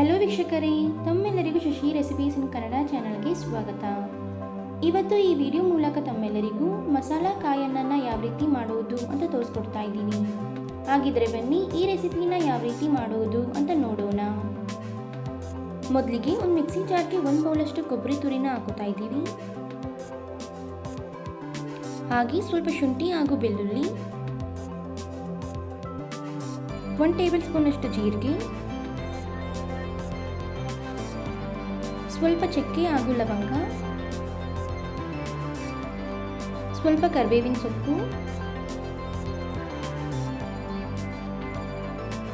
Hello ವೀಕ್ಷಕರೇ. ತಮ್ಮೆಲ್ಲರಿಗೂ Shashi recipes ಇನ್ ಕನ್ನಡ ಚಾನಲ್ಗೆ ಸ್ವಾಗತ. ಇವತ್ತು ಈ ವಿಡಿಯೋ ಮೂಲಕ ತಮ್ಮೆಲ್ಲರಿಗೂ ಮಸಾಲಾ ಕಾಯನ್ನನ್ನು ಯಾವ ರೀತಿ ಮಾಡುವುದು ಅಂತ ತೋರಿಸ್ಕೊಡ್ತಾ ಇದ್ದೀನಿ. ಹಾಗಿದ್ರೆ ಬನ್ನಿ ಈ ರೆಸಿಪಿನ ಯಾವ ರೀತಿ ಮಾಡುವುದು ಅಂತ ನೋಡೋಣ. ಮೊದಲಿಗೆ ಒಂದು ಮಿಕ್ಸಿ ಜಾರ್ಗೆ ಒಂದು ಬೌಲಷ್ಟು ಕೊಬ್ಬರಿ ತುರಿನ ಹಾಕೋತಾ ಇದ್ದೀವಿ. ಹಾಗೆ ಸ್ವಲ್ಪ ಶುಂಠಿ ಹಾಗೂ ಬೆಳ್ಳುಳ್ಳಿ ಒನ್ ಟೇಬಲ್ ಸ್ಪೂನ್ ಅಷ್ಟು ಜೀರಿಗೆ ಸ್ವಲ್ಪ ಚಕ್ಕೆ ಹಾಗೂ ಲವಂಗ, ಸ್ವಲ್ಪ ಕರಿಬೇವಿನ ಸೊಪ್ಪು,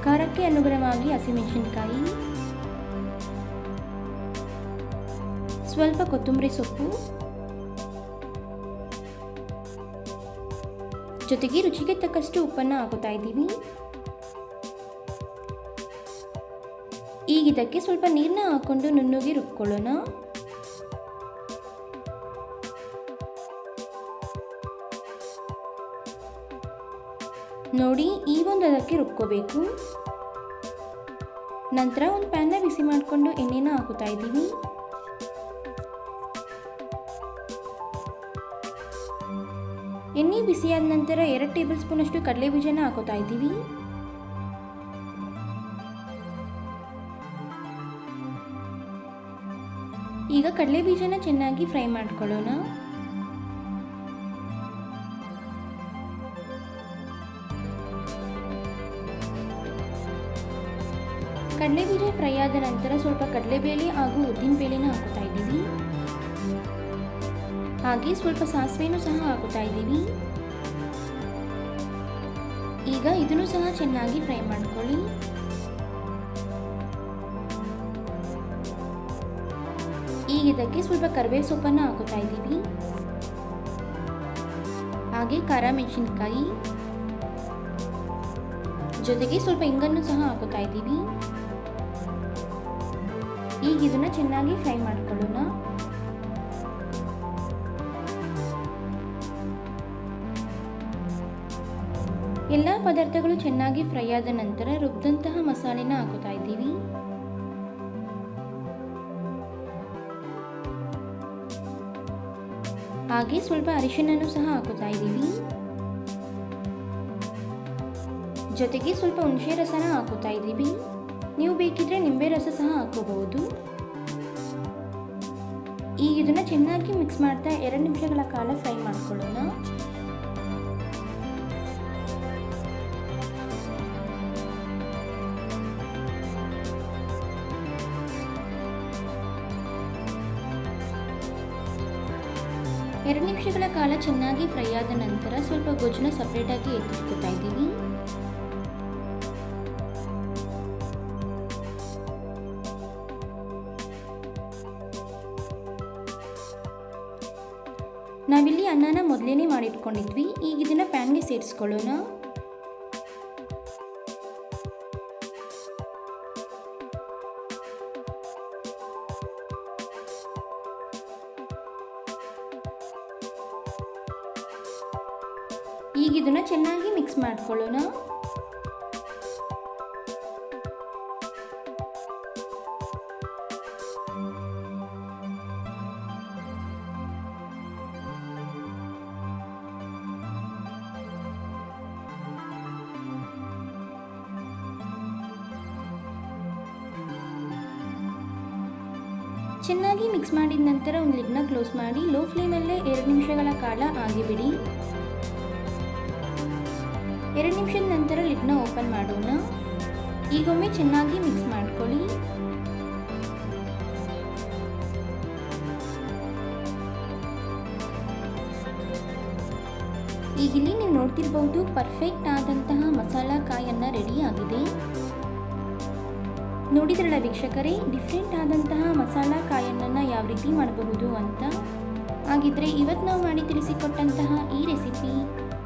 ಖಾರಕ್ಕೆ ಅನುಗುಣವಾಗಿ ಹಸಿಮೆಣಸಿನಕಾಯಿ, ಸ್ವಲ್ಪ ಕೊತ್ತಂಬರಿ ಸೊಪ್ಪು, ಜೊತೆಗೆ ರುಚಿಗೆ ತಕ್ಕಷ್ಟು ಉಪ್ಪನ್ನು ಹಾಕೋತಾ ಇದ್ದೀವಿ. ಈಗ ಇದಕ್ಕೆ ಸ್ವಲ್ಪ ನೀರನ್ನ ಹಾಕೊಂಡು ನುಣ್ಣಗೆ ರುಬ್ಕೊಳ್ಳೋಣ. ನೋಡಿ, ಈ ಒಂದು ಅದಕ್ಕೆ ರುಬ್ಕೋಬೇಕು. ನಂತರ ಒಂದು ಪ್ಯಾನ್ನ ಬಿಸಿ ಮಾಡಿಕೊಂಡು ಎಣ್ಣೆನ ಹಾಕುತ್ತಾ ಇದ್ದೀವಿ ಎಣ್ಣೆ ಬಿಸಿಯಾದ ನಂತರ ಎರಡು ಟೇಬಲ್ ಸ್ಪೂನಷ್ಟು ಕಡಲೆ ಬೀಜನ ಹಾಕೋತಾ ಇದ್ದೀವಿ. ಈಗ ಕಡಲೆ ಬೀಜನ ಚೆನ್ನಾಗಿ ಫ್ರೈ ಮಾಡ್ಕೊಳ್ಳೋಣ. ಕಡಲೆ ಬೀಜ ಫ್ರೈ ಆದ ನಂತರ ಸ್ವಲ್ಪ ಕಡಲೆಬೇಳೆ ಹಾಗೂ ಉದ್ದಿನಬೇಳೆನ ಹಾಕುತ್ತಾ ಇದ್ದೀವಿ. ಹಾಗೆ ಸ್ವಲ್ಪ ಸಾಸಿವೆನೂ ಸಹ ಹಾಕುತ್ತಾ ಇದ್ದೀವಿ. ಈಗ ಇದನ್ನು ಸಹ ಚೆನ್ನಾಗಿ ಫ್ರೈ ಮಾಡ್ಕೊಳ್ಳಿ. ಈಗ ಇದಕ್ಕೆ ಸ್ವಲ್ಪ ಕರಿಬೇವು ಸೊಪ್ಪನ್ನು ಹಾಕೋತಾ ಇದ್ದೀವಿ. ಹಾಗೆ ಖಾರ ಮೆಣಸಿನ್ಕಾಯಿ. ಜೊತೆಗೆ ಸ್ವಲ್ಪ ಇಂಗನ್ನು ಸಹ ಹಾಕೋತಾ ಇದ್ದೀವಿ. ಈಗ ಇದನ್ನು ಚೆನ್ನಾಗಿ ಫ್ರೈ ಮಾಡ್ಕೊಳ್ಳೋಣ. ಎಲ್ಲ ಪದಾರ್ಥಗಳು ಚೆನ್ನಾಗಿ ಫ್ರೈ ಆದ ನಂತರ ರುಬ್ಬಿದಂತಹ ಮಸಾಲೆನ ಹಾಕೋತಾ ಇದ್ದೀವಿ. ಹಾಗೆ ಸ್ವಲ್ಪ ಅರಿಶಿನನ್ನು ಸಹ ಹಾಕುತ್ತಾ ಇದ್ದೀವಿ. ಜೊತೆಗೆ ಸ್ವಲ್ಪ ಹುಣಸೆ ರಸನ ಹಾಕುತ್ತಾ ಇದ್ದೀವಿ. ನೀವು ಬೇಕಿದ್ರೆ ನಿಂಬೆ ರಸ ಸಹ ಹಾಕೋಬಹುದು ಈಗ ಇದನ್ನು ಚೆನ್ನಾಗಿ ಮಿಕ್ಸ್ ಮಾಡ್ತಾ ಎರಡು ನಿಮಿಷಗಳ ಕಾಲ ಫ್ರೈ ಮಾಡ್ಕೊಳ್ಳೋಣ. ಎರಡು ನಿಮಿಷಗಳ ಕಾಲ ಚೆನ್ನಾಗಿ ಫ್ರೈ ಆದ ನಂತರ ಸ್ವಲ್ಪ ಗೊಜ್ಜನ್ನ ಸಪ್ರೇಟಾಗಿ ಎತ್ತಿಟ್ಕೊತಾ ಇದ್ದೀವಿ ನಾವಿಲ್ಲಿ ಅನ್ನನ ಮೊದಲೇನೆ ಮಾಡಿಟ್ಕೊಂಡಿದ್ವಿ. ಈಗ ಇದನ್ನ ಪ್ಯಾನ್ಗೆ ಸೇರಿಸ್ಕೊಳ್ಳೋಣ. ಈಗ ಇದನ್ನ ಚೆನ್ನಾಗಿ ಮಿಕ್ಸ್ ಮಾಡ್ಕೊಳ್ಳೋಣ. ಚೆನ್ನಾಗಿ ಮಿಕ್ಸ್ ಮಾಡಿದ ನಂತರ ಒಂದು ಲಿಡ್ನ ಕ್ಲೋಸ್ ಮಾಡಿ ಲೋ ಫ್ಲೇಮಲ್ಲೇ ಎರಡು ನಿಮಿಷಗಳ ಕಾಲ ಆಗಿಬಿಡಿ. ಎರಡು ನಿಮಿಷದ ನಂತರ ಲಿಡ್ನ ಓಪನ್ ಮಾಡೋಣ. ಈಗೊಮ್ಮೆ ಚೆನ್ನಾಗಿ ಮಿಕ್ಸ್ ಮಾಡ್ಕೊಳ್ಳಿ. ಈಗಿಲ್ಲಿ ನೀವು ನೋಡ್ತಿರ್ಬಹುದು ಪರ್ಫೆಕ್ಟ್ ಆದಂತಹ ಮಸಾಲ ಕಾಯನ್ನ ರೆಡಿ ಆಗಿದೆ. ನೋಡಿದ್ರಲ್ಲ ವೀಕ್ಷಕರೇ ಡಿಫ್ರೆಂಟ್ ಆದಂತಹ ಮಸಾಲ ಕಾಯನ್ನು ಯಾವ ರೀತಿ ಮಾಡಬಹುದು ಅಂತ? ಹಾಗಿದ್ರೆ ಇವತ್ತು ನಾವು ಮಾಡಿ ತಿಳಿಸಿಕೊಟ್ಟಂತಹ ಈ ರೆಸಿಪಿ